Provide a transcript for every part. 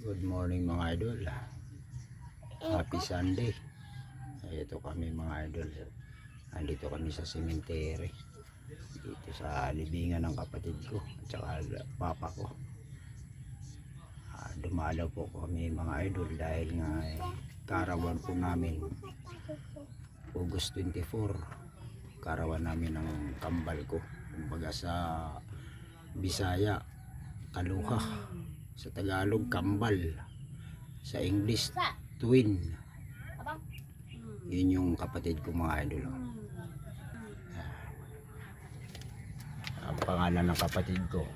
Good morning mga idol. Happy Sunday. Ito kami mga idol. Andito kami sa cemetery. Dito sa libingan ng kapatid ko at saka papa ko. Ah, dumalaw po kami mga idol dahil nga eh, karawan po namin August 24 karawan namin ng kambal ko kumbaga sa Bisaya Kaluha sa Tagalog kambal. Sa English twin. Yun yung kapatid ko mga idol. Ang pangalan ng kapatid ko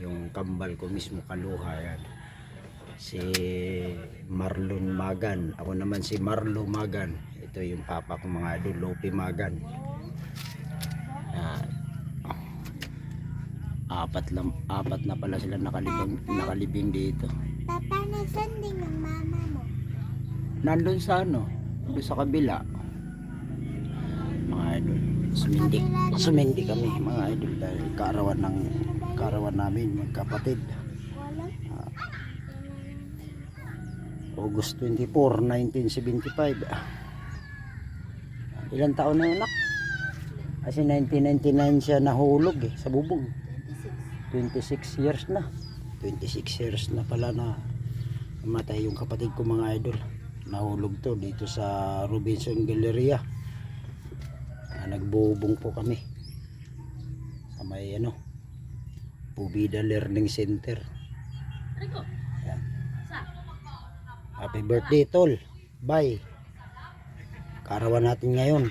yung kambal ko mismo Kaluha yan. Si Marlon Magan. Ako naman si Marlo Magan. Ito yung papa ko mga idol Lopi Magan. Yan. Apat lang apat na pala sila nakalibing nakalibing dito. Papa, nasan din ang mama mo? nandun sa ano doon sa kabila. Mga idol sumindi sumindi kami mga idol dahil kaarawan ng kaarawan namin magkapatid Wala. August 24 1975 ilang taon na yun nak kasi 1999 siya nahulog eh sa bubong 26 years na. 26 years na pala na namatay yung kapatid ko mga idol. Nahulog to dito sa Robinson Galleria. Ah, nagbubong po kami. Sa may ano Pubida Learning Center. Yan. Happy birthday tol. Bye. Karawan natin ngayon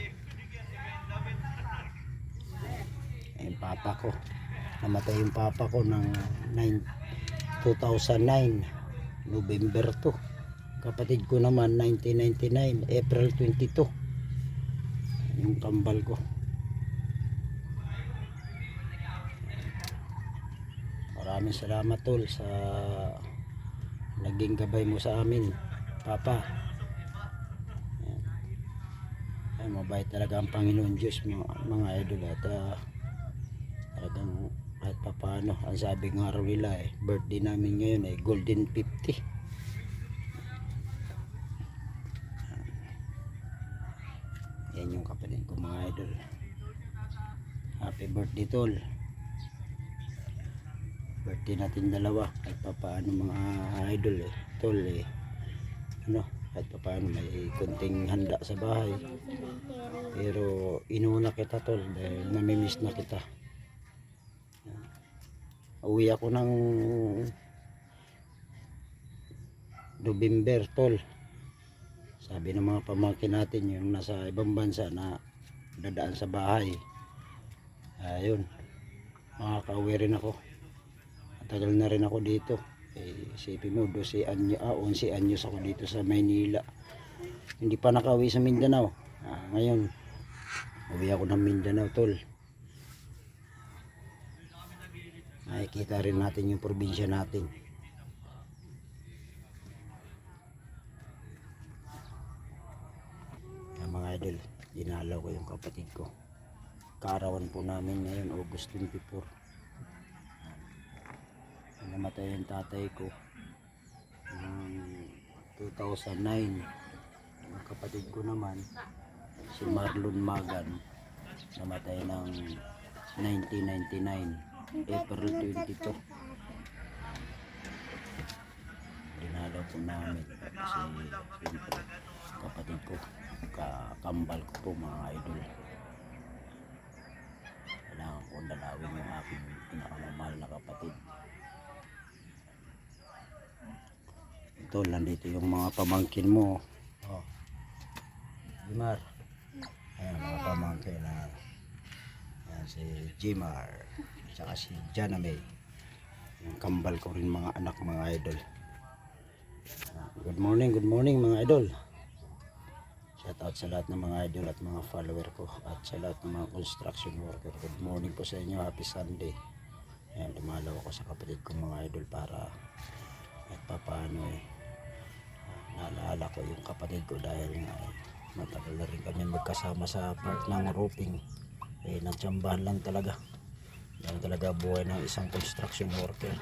yung papa ko. Namatay yung papa ko ng 9, 2009 November 2 kapatid ko naman 1999 April 22 yung kambal ko. Maraming salamat tol sa naging gabay mo sa amin papa. Ay mabait talaga ang Panginoon Diyos mga, mga idol at talagang paano ang sabi nga raw nila eh birthday namin ngayon ay golden 50 yan yung kapatid ko mga idol. Happy birthday tol. Birthday natin dalawa kahit pa paano mga idol eh tol eh. Ano kahit pa may kunting handa sa bahay. Pero inuna kita tol dahil namimiss na kita Uwi ako ng November, tol. Sabi ng mga pamangkin natin yung nasa ibang bansa na dadaan sa bahay. Ayun. Makakauwi rin ako. Matagal na rin ako dito. Eh, isipin mo, 12 anyo, ah, 11 anyos ako dito sa Maynila. Hindi pa nakauwi sa Mindanao. Ah, ngayon, uwi ako ng Mindanao, tol. Nakikita rin natin yung probinsya natin. Yan, mga idol dinalaw ko yung kapatid ko. Kaarawan po namin ngayon August 24 Yan, namatay yung tatay ko. Noong 2009 yung kapatid ko naman si Marlon Magan namatay ng 1999 April 22 dinalaw po namin. Kasi siyempre kapatid ko kakambal ko po mga idol. Kailangan ko dalawin yung aking pinakamamahal na kapatid. Ito nandito yung mga pamangkin mo. Oh. Jimar ayan mga pamangkin na si Jimar saka si Jana May yung kambal ko rin mga anak mga idol. Ah, good morning good morning mga idol. Shout out sa lahat ng mga idol at mga follower ko at sa lahat ng mga construction worker. Good morning po sa inyo. Happy sunday. Ayan, dumalaw ako sa kapatid kong mga idol para at papaano eh naalala ko yung kapatid ko dahil nga eh, matagal na rin kami magkasama sa part ng roofing eh nagtsambahan lang talaga yan talaga buhay ng isang construction worker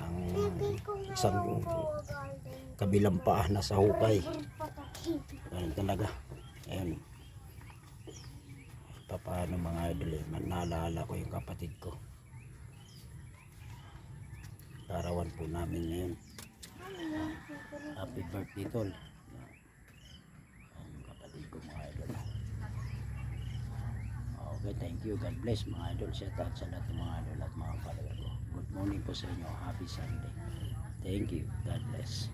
ang isang kabilang paa nasa hukay. Ganun talaga. Ayan. Pa- Paano mga idol eh. Naalala ko yung kapatid ko. Larawan po namin ngayon. Happy birthday tol. Ayan yung kapatid ko mga idol. Okay, thank you. God bless mga idol. Shout out sa lahat ng mga idol at mga follower ko. Good morning po sa inyo. Happy Sunday. Thank you. God bless.